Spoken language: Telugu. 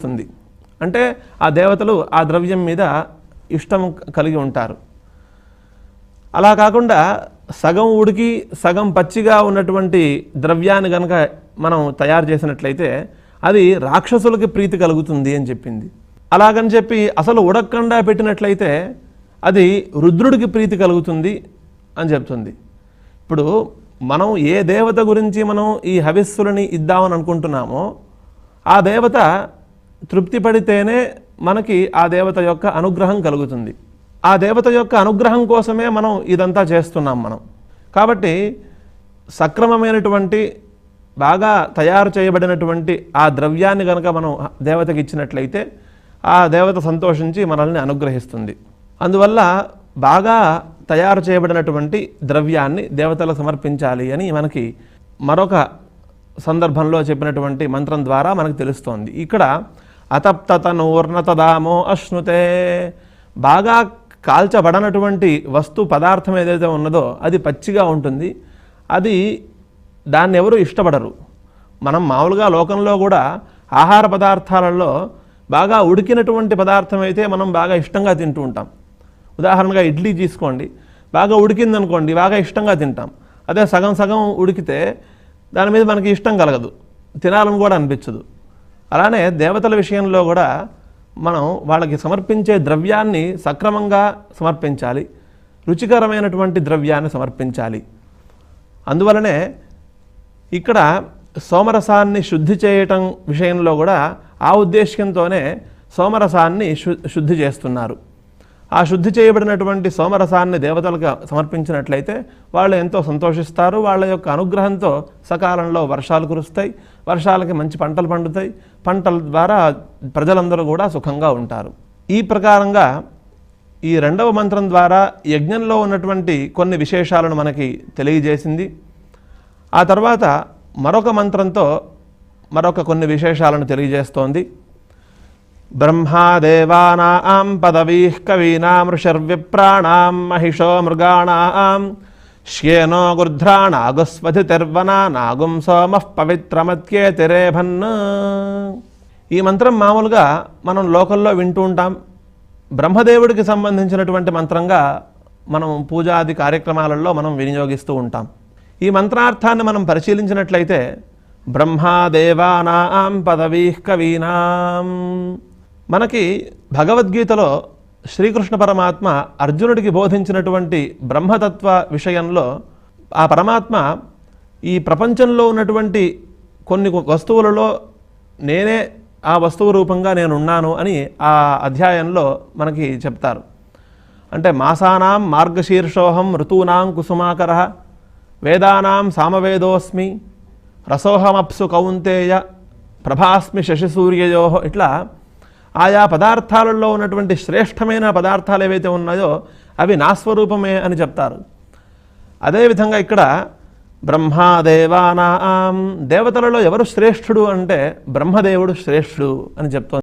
వస్తుంది. అంటే ఆ దేవతలు ఆ ద్రవ్యం మీద ఇష్టం కలిగి ఉంటారు. అలా కాకుండా సగం ఉడికి సగం పచ్చిగా ఉన్నటువంటి ద్రవ్యాన్ని కనుక మనం తయారు చేసినట్లయితే అది రాక్షసులకి ప్రీతి కలుగుతుంది అని చెప్పింది. అలాగని చెప్పి అసలు ఉడకకుండా పెట్టినట్లయితే అది రుద్రుడికి ప్రీతి కలుగుతుంది అని చెప్తుంది. ఇప్పుడు మనం ఏ దేవత గురించి మనం ఈ హవిస్సులని ఇద్దామని అనుకుంటున్నామో ఆ దేవత తృప్తి పడితేనే మనకి ఆ దేవత యొక్క అనుగ్రహం కలుగుతుంది. ఆ దేవత యొక్క అనుగ్రహం కోసమే మనం ఇదంతా చేస్తున్నాం మనం. కాబట్టి సక్రమమైనటువంటి బాగా తయారు చేయబడినటువంటి ఆ ద్రవ్యాన్ని కనుక మనం దేవతకి ఇచ్చినట్లయితే ఆ దేవత సంతోషించి మనల్ని అనుగ్రహిస్తుంది. అందువల్ల బాగా తయారు చేయబడినటువంటి ద్రవ్యాన్ని దేవతలకు సమర్పించాలి అని మనకి మరొక సందర్భంలో చెప్పినటువంటి మంత్రం ద్వారా మనకు తెలుస్తోంది. ఇక్కడ అతప్తతనూర్ణతదామో అశ్నుతే. బాగా కాల్చబడనటువంటి వస్తు పదార్థం ఏదైతే ఉన్నదో అది పచ్చిగా ఉంటుంది. అది దాన్ని ఎవరు ఇష్టపడరు. మనం మామూలుగా లోకంలో కూడా ఆహార పదార్థాలలో బాగా ఉడికినటువంటి పదార్థం అయితే మనం బాగా ఇష్టంగా తింటూ ఉంటాం. ఉదాహరణగా ఇడ్లీ తీసుకోండి. బాగా ఉడికిందనుకోండి బాగా ఇష్టంగా తింటాం. అదే సగం సగం ఉడికితే దాని మీద మనకి ఇష్టం కలగదు. తినాలని కూడా అనిపించదు. అలానే దేవతల విషయంలో కూడా మనం వాళ్ళకి సమర్పించే ద్రవ్యాన్ని సక్రమంగా సమర్పించాలి రుచికరమైనటువంటి ద్రవ్యాన్ని సమర్పించాలి. అందువలనే ఇక్కడ సోమరసాన్ని శుద్ధి చేయటం విషయంలో కూడా ఆ ఉద్దేశ్యంతోనే సోమరసాన్ని శు శుద్ధి చేస్తున్నారు. ఆ శుద్ధి చేయబడినటువంటి సోమరసాన్ని దేవతలకు సమర్పించినట్లయితే వాళ్ళు ఎంతో సంతోషిస్తారు. వాళ్ళ యొక్క అనుగ్రహంతో సకాలంలో వర్షాలు కురుస్తాయి. వర్షాలకి మంచి పంటలు పండుతాయి. పంటల ద్వారా ప్రజలందరూ కూడా సుఖంగా ఉంటారు. ఈ ప్రకారంగా ఈ రెండవ మంత్రం ద్వారా యజ్ఞంలో ఉన్నటువంటి కొన్ని విశేషాలను మనకి తెలియజేసింది. ఆ తర్వాత మరొక మంత్రంతో మరొక కొన్ని విశేషాలను తెలియజేస్తోంది. బ్రహ్మాదేవానాం పదవీః కవీనాం ఋషర్విప్రాణాం మహిషో మృగాణాం శ్యేనో గుర్ధ్రాణాగుస్వధితిర్వనా నాగుం సోమః పవిత్రమత్యేతిరేభన్ ఈ మంత్రం మామూలుగా మనం లోకల్లో వింటూ ఉంటాం. బ్రహ్మదేవుడికి సంబంధించినటువంటి మంత్రంగా మనం పూజాది కార్యక్రమాలలో మనం వినియోగిస్తూ ఉంటాం. ఈ మంత్రార్థాన్ని మనం పరిశీలించినట్లయితే బ్రహ్మాదేవానాం పదవీ కవీనాం. మనకి భగవద్గీతలో శ్రీకృష్ణ పరమాత్మ అర్జునుడికి బోధించినటువంటి బ్రహ్మతత్వ విషయంలో ఆ పరమాత్మ ఈ ప్రపంచంలో ఉన్నటువంటి కొన్ని వస్తువులలో నేనే ఆ వస్తువు రూపంగా నేను ఉన్నాను అని ఆ అధ్యాయంలో మనకి చెప్తారు. అంటే మాసానాం మార్గశీర్షోహం ఋతూనాం కుసుమాకర వేదానాం సామవేదోస్మి రసోహమప్సు కౌంతేయ ప్రభాస్మి శశిసూర్యయో ఇట్లా ఆయా పదార్థాలలో ఉన్నటువంటి శ్రేష్టమైన పదార్థాలు ఏవైతే ఉన్నాయో అవి నా స్వరూపమే అని చెప్తారు. అదేవిధంగా ఇక్కడ బ్రహ్మాదేవానాం. దేవతలలో ఎవరు శ్రేష్ఠుడు అంటే బ్రహ్మదేవుడు శ్రేష్ఠుడు అని చెప్తోంది.